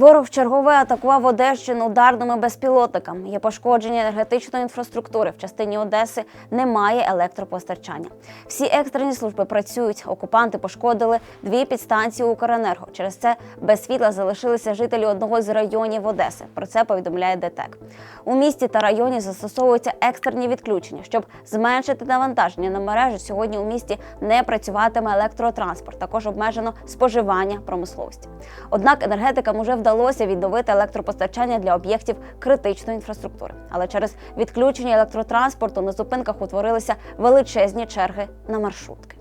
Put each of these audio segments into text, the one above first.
Ворог чергове атакував Одещину ударними безпілотниками. Є пошкодження енергетичної інфраструктури. В частині Одеси немає електропостачання. Всі екстрені служби працюють. Окупанти пошкодили дві підстанції Укренерго. Через це без світла залишилися жителі одного з районів Одеси. Про це повідомляє ДТЕК. У місті та районі застосовуються екстрені відключення, щоб зменшити навантаження на мережу. Сьогодні у місті не працюватиме електротранспорт. Також обмежено споживання промисловості. Однак енергетикам уже вдалося відновити електропостачання для об'єктів критичної інфраструктури. Але через відключення електротранспорту на зупинках утворилися величезні черги на маршрутки.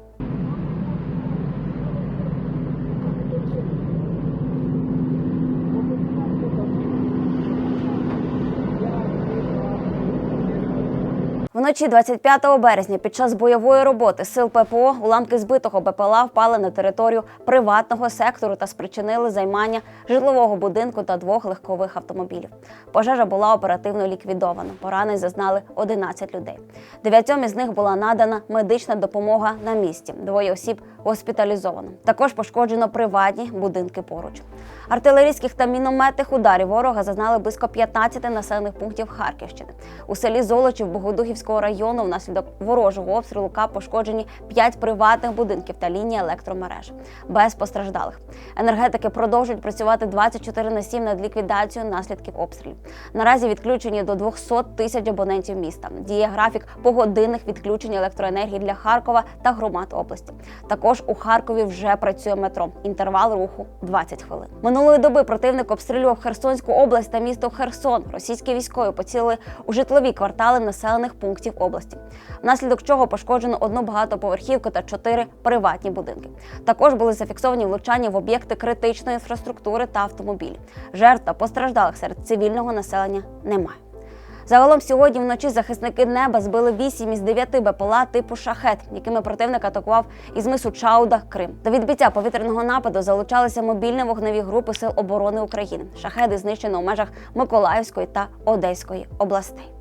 Вночі 25 березня під час бойової роботи сил ППО уламки збитого БПЛА впали на територію приватного сектору та спричинили займання житлового будинку та двох легкових автомобілів. Пожежа була оперативно ліквідована. Поранень зазнали 11 людей. Дев'ятьом із них була надана медична допомога на місці. Двоє осіб госпіталізовано. Також пошкоджено приватні будинки поруч. Артилерійських та мінометних ударів ворога зазнали близько 15 населених пунктів Харківщини. У селі Золочів Богодухівського району внаслідок ворожого обстрілу КАП пошкоджені 5 приватних будинків та лінії електромереж. Без постраждалих. Енергетики продовжують працювати 24 на 7 над ліквідацією наслідків обстрілів. Наразі відключені до 200 тисяч абонентів міста. Діє графік погодинних відключень електроенергії для Харкова та громад області. Також у Харкові вже працює метро. Інтервал руху 20 хвилин. Минулої доби противник обстрілював Херсонську область та місто Херсон. Російські військові поцілили у житлові квартали населених пунктів області, внаслідок чого пошкоджено одну багатоповерхівку та чотири приватні будинки. Також були зафіксовані влучання в об'єкти критичної інфраструктури та автомобілі. Жертв та постраждалих серед цивільного населення немає. Загалом сьогодні вночі захисники неба збили 8 із 9 БПЛА типу шахет, якими противник атакував із мису Чауда Крим. До відбиття повітряного нападу залучалися мобільні вогневі групи Сил оборони України. Шахеди знищено у межах Миколаївської та Одеської областей.